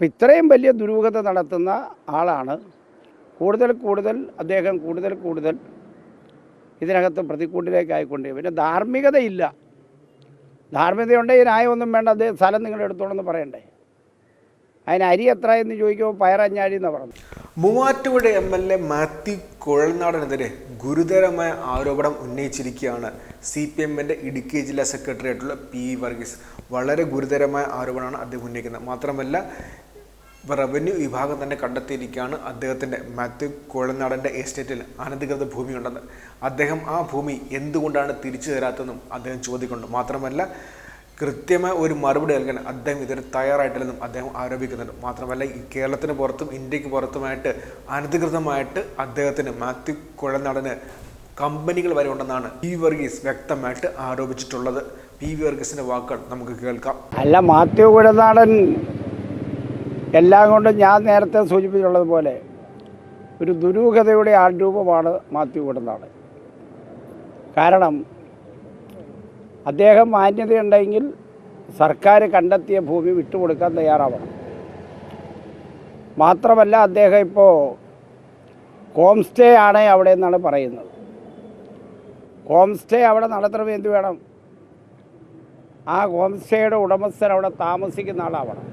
അപ്പം ഇത്രയും വലിയ ദുരൂഹത നടത്തുന്ന ആളാണ്. കൂടുതൽ കൂടുതൽ അദ്ദേഹം കൂടുതൽ കൂടുതൽ ഇതിനകത്ത് പ്രതിക്കൂട്ടിലേക്കായിക്കൊണ്ട് പിന്നെ ധാർമ്മികതയില്ല. ധാർമ്മികതയുണ്ടെങ്കിൽ ന്യായമൊന്നും വേണ്ട അദ്ദേഹം സ്ഥലം നിങ്ങൾ എടുത്തോളെന്ന് പറയണ്ടേ. അതിന് അരി എത്ര എന്ന് ചോദിക്കുമ്പോൾ പയറഞ്ഞാഴി എന്ന് പറഞ്ഞു Muvattupuzha M L A Mathew കുഴൽനാടനെതിരെ ഗുരുതരമായ ആരോപണം ഉന്നയിച്ചിരിക്കുകയാണ് സി പി എമ്മിന്റെ ഇടുക്കി ജില്ലാ സെക്രട്ടറി ആയിട്ടുള്ള പി വർഗീസ്. വളരെ ഗുരുതരമായ ആരോപണമാണ് അദ്ദേഹം ഉന്നയിക്കുന്നത്. മാത്രമല്ല റവന്യൂ വിഭാഗം തന്നെ കണ്ടെത്തിയിരിക്കുകയാണ് അദ്ദേഹത്തിന്റെ മാത്യു കുഴൽനാടന്റെ എസ്റ്റേറ്റിൽ അനധികൃത ഭൂമിയുണ്ടെന്ന്. അദ്ദേഹം ആ ഭൂമി എന്തുകൊണ്ടാണ് തിരിച്ചു തരാത്തതെന്നും അദ്ദേഹം ചോദിക്കുന്നുണ്ട്. മാത്രമല്ല കൃത്യമായ ഒരു മറുപടി നൽകാൻ അദ്ദേഹം ഇതിന് തയ്യാറായിട്ടില്ലെന്നും അദ്ദേഹം ആരോപിക്കുന്നുണ്ട്. മാത്രമല്ല ഈ കേരളത്തിന് പുറത്തും ഇന്ത്യയ്ക്ക് പുറത്തുമായിട്ട് അനധികൃതമായിട്ട് അദ്ദേഹത്തിന് മാത്യു കുഴനടന് കമ്പനികൾ വരെ ഉണ്ടെന്നാണ് പി വർഗീസ് വ്യക്തമായിട്ട് ആരോപിച്ചിട്ടുള്ളത്. പി വർഗീസിന്റെ വാക്കുകൾ നമുക്ക് കേൾക്കാം. അല്ല മാത്യു കുഴനാടൻ എല്ലാം കൊണ്ടും ഞാൻ നേരത്തെ സൂചിപ്പിച്ചുള്ളതുപോലെ ഒരു ദുരൂഹതയുടെ ആൾരൂപമാണ് മാത്യു കൂടുന്നതാണ് കാരണം അദ്ദേഹം മാന്യതയുണ്ടെങ്കിൽ സർക്കാർ കണ്ടെത്തിയ ഭൂമി വിട്ടുകൊടുക്കാൻ തയ്യാറാവണം. മാത്രമല്ല അദ്ദേഹം ഇപ്പോൾ ഹോം സ്റ്റേ ആണ് അവിടെ എന്നാണ് പറയുന്നത്. ഹോം സ്റ്റേ അവിടെ നടത്തണമെന്ത് വേണം. ആ ഹോം സ്റ്റേയുടെ ഉടമസ്ഥൻ അവിടെ താമസിക്കുന്ന ആളാവണം.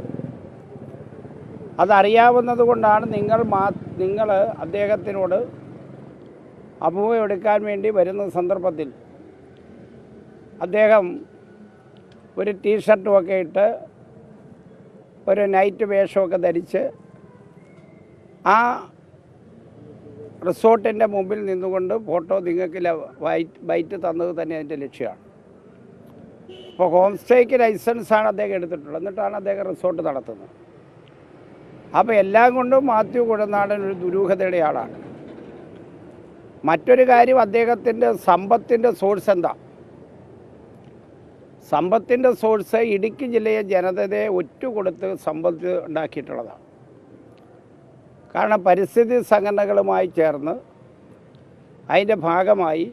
അതറിയാവുന്നത് കൊണ്ടാണ് നിങ്ങൾ മാ നിങ്ങൾ അദ്ദേഹത്തിനോട് അഭിമുഖം എടുക്കാൻ വേണ്ടി വരുന്ന സന്ദർഭത്തിൽ അദ്ദേഹം ഒരു ടീഷർട്ടുമൊക്കെ ഇട്ട് ഒരു നൈറ്റ് വേഷമൊക്കെ ധരിച്ച് ആ റിസോർട്ടിന്റെ മുമ്പിൽ നിന്നുകൊണ്ട് ഫോട്ടോ നിങ്ങൾക്ക് വൈറ്റ് ബൈറ്റ് തന്നത് തന്നെ അതിന്റെ ലക്ഷ്യമാണ്. അപ്പോൾ ഹോം സ്റ്റേക്ക് ലൈസൻസാണ് അദ്ദേഹം എടുത്തിട്ടുള്ളത്. എന്നിട്ടാണ് അദ്ദേഹം റിസോർട്ട് നടത്തുന്നത്. അപ്പോൾ എല്ലാം കൊണ്ടും മാത്യു കുഴനാടൻ ഒരു ദുരൂഹതയുടെ ആളാണ്. മറ്റൊരു കാര്യം അദ്ദേഹത്തിന്റെ സമ്പത്തിന്റെ സോഴ്സ് എന്താ? സമ്പത്തിന്റെ സോഴ്സ് ഇടുക്കി ജില്ലയെ ജനതയെ ഒറ്റുകൊടുത്ത് സമ്പത്ത് ഉണ്ടാക്കിയിട്ടുള്ളതാണ്. കാരണം പരിസ്ഥിതി സംഘടനകളുമായി ചേർന്ന് അതിന്റെ ഭാഗമായി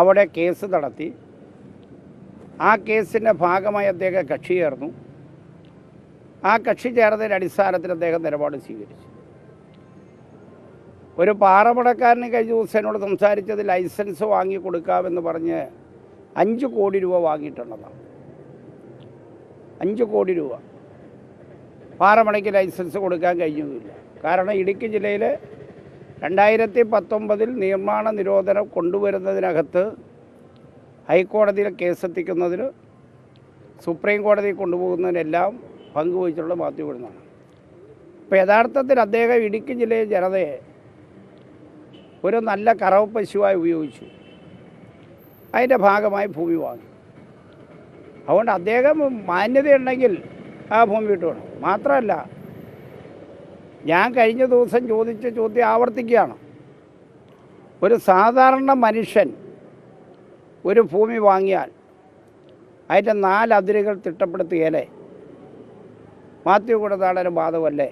അവിടെ കേസ് നടത്തി. ആ കേസിന്റെ ഭാഗമായി അദ്ദേഹം കക്ഷി ചേർന്നു. ആ കക്ഷി ചേർന്നതിന്റെ അടിസ്ഥാനത്തിൽ അദ്ദേഹം നിലപാട് സ്വീകരിച്ചു. ഒരു പാറമടക്കാരന് കഴിഞ്ഞ ദിവസം എന്നോട് സംസാരിച്ചത് ലൈസൻസ് വാങ്ങി കൊടുക്കാമെന്ന് പറഞ്ഞ് അഞ്ച് കോടി രൂപ വാങ്ങിയിട്ടുള്ളതാണ്. അഞ്ച് കോടി രൂപ. പാറമടയ്ക്ക് ലൈസൻസ് കൊടുക്കാൻ കഴിഞ്ഞില്ല. കാരണം ഇടുക്കി ജില്ലയിൽ രണ്ടായിരത്തി പത്തൊമ്പതിൽ നിർമ്മാണ നിരോധനം കൊണ്ടുവരുന്നതിനകത്ത് ഹൈക്കോടതിയിൽ കേസെത്തിക്കുന്നതിന് സുപ്രീം കോടതി കൊണ്ടുപോകുന്നതിനെല്ലാം പങ്കുവഹിച്ചുള്ള മാത്യു കൊടുന്നാണ് ഇപ്പോൾ യഥാർത്ഥത്തിൽ അദ്ദേഹം ഇടുക്കി ജില്ലയിലെ ജനതയെ ഒരു നല്ല കറവ് പശുവായി ഉപയോഗിച്ചു. അതിന്റെ ഭാഗമായി ഭൂമി വാങ്ങി. അതുകൊണ്ട് അദ്ദേഹം മാന്യതയുണ്ടെങ്കിൽ ആ ഭൂമി വിട്ടുവേണം മാത്രമല്ല ഞാൻ കഴിഞ്ഞ ദിവസം ചോദിച്ച ചോദ്യം ആവർത്തിക്കുകയാണ്. ഒരു സാധാരണ മനുഷ്യൻ ഒരു ഭൂമി വാങ്ങിയാൽ അതിന്റെ നാല് അതിരുകൾ തിട്ടപ്പെടുത്തുകയല്ലേ മാത്യു കൂടത്താടന് ബാധകമല്ലേ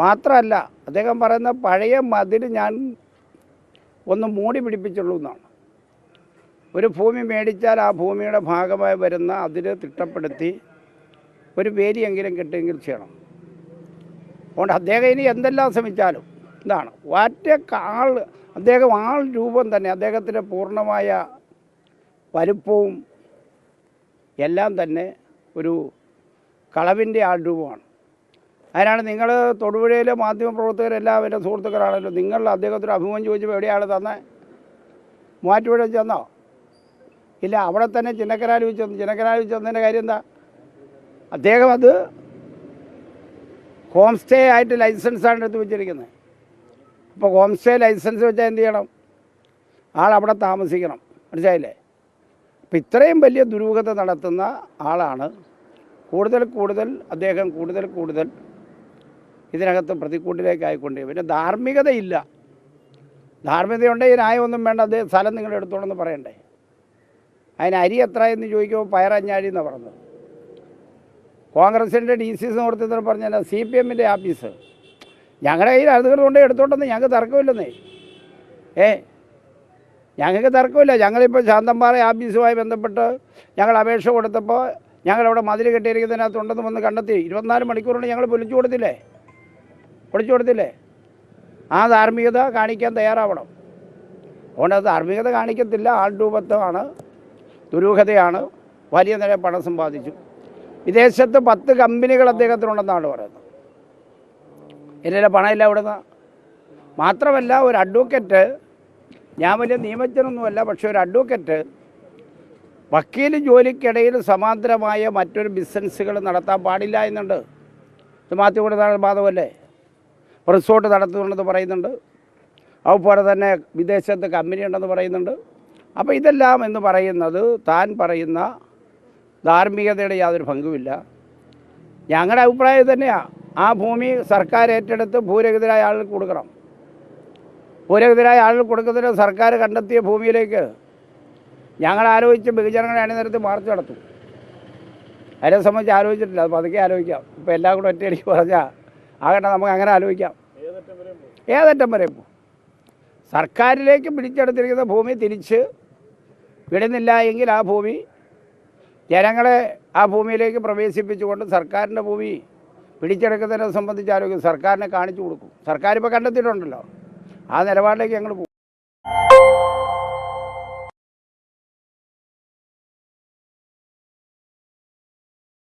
മാത്രമല്ല അദ്ദേഹം പറയുന്ന പഴയ മതിൽ ഞാൻ ഒന്ന് മൂടി പിടിപ്പിച്ചുള്ളൂ എന്നാണ്. ഒരു ഭൂമി മേടിച്ചാൽ ആ ഭൂമിയുടെ ഭാഗമായി വരുന്ന അതിൽ തിട്ടപ്പെടുത്തി ഒരു വേലിയെങ്കിലും കിട്ടുമെങ്കിൽ ചെയ്യണം. അതുകൊണ്ട് അദ്ദേഹം ഇനി എന്തെല്ലാം ശ്രമിച്ചാലും ഇതാണ്. വാറ്റ ആൾ അദ്ദേഹം ആൾ രൂപം തന്നെ അദ്ദേഹത്തിന്റെ പൂർണമായ വലുപ്പവും എല്ലാം തന്നെ ഒരു കളവിന്റെ ആൾ രൂപമാണ്. അതിനാണ് നിങ്ങൾ തൊടുപുഴയിലെ മാധ്യമപ്രവർത്തകരെല്ലാം എന്റെ സുഹൃത്തുക്കളാണല്ലോ നിങ്ങൾ അദ്ദേഹത്തിന് അഭിമുഖം ചോദിച്ചപ്പോൾ എവിടെയാണ് തന്നെ? മൂവാറ്റുപുഴ ചെന്നോ? ഇല്ല അവിടെ തന്നെ തന്നു ചിന്നക്കനാല് വെച്ച് തന്നതിന്റെ കാര്യം എന്താ? അദ്ദേഹം അത് ഹോം സ്റ്റേ ആയിട്ട് ലൈസൻസാണ് എടുത്ത് വെച്ചിരിക്കുന്നത്. അപ്പോൾ ഹോം സ്റ്റേ ലൈസൻസ് വെച്ചാൽ എന്ത് ചെയ്യണം? ആളവിടെ താമസിക്കണം. മനസ്സിലായില്ലേ? അപ്പം ഇത്രയും വലിയ ദുരൂഹത നടത്തുന്ന ആളാണ് കൂടുതൽ കൂടുതൽ അദ്ദേഹം കൂടുതൽ കൂടുതൽ ഇതിനകത്ത് പ്രതിക്കൂട്ടിലേക്കായിക്കൊണ്ട്. പിന്നെ ധാർമ്മികതയില്ല. ധാർമ്മികതയുണ്ടെങ്കിൽ ന്യായമൊന്നും വേണ്ട. അദ്ദേഹം സ്ഥലം നിങ്ങൾ എടുത്തോളെന്ന് പറയണ്ടേ. അതിന് അരി എത്ര എന്ന് ചോദിക്കുമ്പോൾ പയറഞ്ഞാഴി എന്നാണ് പറഞ്ഞത്. കോൺഗ്രസിന്റെ ഡി സി സി നേതൃത്വത്തിൽ പറഞ്ഞാൽ സി പി എമ്മിന്റെ ആഫീസ് ഞങ്ങളുടെ കയ്യിൽ അധികൃതർ കൊണ്ട് എടുത്തോണ്ടെന്ന് ഞങ്ങൾക്ക് തർക്കമില്ലെന്നേ. ഏ? ഞങ്ങൾക്ക് തർക്കമില്ല. ഞങ്ങളിപ്പോൾ ശാന്തമ്പാറ ആഫീസുമായി ബന്ധപ്പെട്ട് ഞങ്ങൾ അപേക്ഷ കൊടുത്തപ്പോൾ ഞങ്ങളവിടെ മതിൽ കെട്ടിയിരിക്കുന്നതിനകത്തുണ്ടെന്ന് വന്ന് കണ്ടെത്തി. ഇരുപത്തിനാല് മണിക്കൂറിന് ഞങ്ങൾ പൊലിച്ചു കൊടുത്തില്ലേ? പൊളിച്ചു കൊടുത്തില്ലേ? ആ ധാർമ്മികത കാണിക്കാൻ തയ്യാറാവണം. അതുകൊണ്ട് അത് ധാർമ്മികത കാണിക്കത്തില്ല. ആൾരൂപത്വമാണ് ദുരൂഹതയാണ് വലിയ നില പണം സമ്പാദിച്ചു. വിദേശത്ത് പത്ത് കമ്പനികൾ അദ്ദേഹത്തിനുണ്ടെന്നാണ് പറയുന്നത്. എന്റെ പണമില്ല ഇവിടുന്ന് മാത്രമല്ല ഒരു അഡ്വക്കറ്റ് ഞാൻ വലിയ നിയമജ്ഞനൊന്നുമല്ല പക്ഷേ ഒരു അഡ്വക്കറ്റ് വക്കീൽ ജോലിക്കിടയിൽ സമാന്തരമായ മറ്റൊരു ബിസിനസ്സുകൾ നടത്താൻ പാടില്ല എന്നുണ്ട്. ഇത് മാത്യു ബാധമല്ലേ റിസോർട്ട് നടത്തുന്നുണ്ടെന്ന് പറയുന്നുണ്ട്. അതുപോലെ തന്നെ വിദേശത്ത് കമ്പനി ഉണ്ടെന്ന് പറയുന്നുണ്ട്. അപ്പോൾ ഇതെല്ലാം എന്ന് പറയുന്നത് താൻ പറയുന്ന ധാർമ്മികതയുടെ യാതൊരു പങ്കുമില്ല. ഞങ്ങളുടെ അഭിപ്രായം തന്നെയാണ് ആ ഭൂമി സർക്കാർ ഏറ്റെടുത്ത് ഭൂരഹിതരായ ആളുകൾ കൊടുക്കണം. ഭൂരഹിതരായ ആളുകൾ കൊടുക്കുന്നതിന് സർക്കാർ കണ്ടെത്തിയ ഭൂമിയിലേക്ക് ഞങ്ങൾ ആലോചിച്ച് ബഹുജനങ്ങളെ അണിനിരത്തി മാർച്ച് നടത്തും. അതിനെ സംബന്ധിച്ച് ആലോചിച്ചിട്ടില്ല. അത് പതുക്കെ ആലോചിക്കാം. ഇപ്പോൾ എല്ലാം കൂടെ ഒറ്റയടിക്ക് പറഞ്ഞാൽ ആകട്ടെ നമുക്ക് അങ്ങനെ ആലോചിക്കാം. ഏതറ്റം വരെ ഇപ്പോൾ സർക്കാരിലേക്ക് പിടിച്ചെടുത്തിരിക്കുന്ന ഭൂമി തിരിച്ച് വിടുന്നില്ല എങ്കിൽ ആ ഭൂമി ജനങ്ങളെ ആ ഭൂമിയിലേക്ക് പ്രവേശിപ്പിച്ചുകൊണ്ട് സർക്കാരിന്റെ ഭൂമി പിടിച്ചെടുക്കുന്നതിനെ സംബന്ധിച്ച് ആലോചിക്കും. സർക്കാരിനെ കാണിച്ചു കൊടുക്കും. സർക്കാർ ഇപ്പോൾ കണ്ടെത്തിയിട്ടുണ്ടല്ലോ. ആ നിലപാടിലേക്ക് ഞങ്ങൾ പോകും.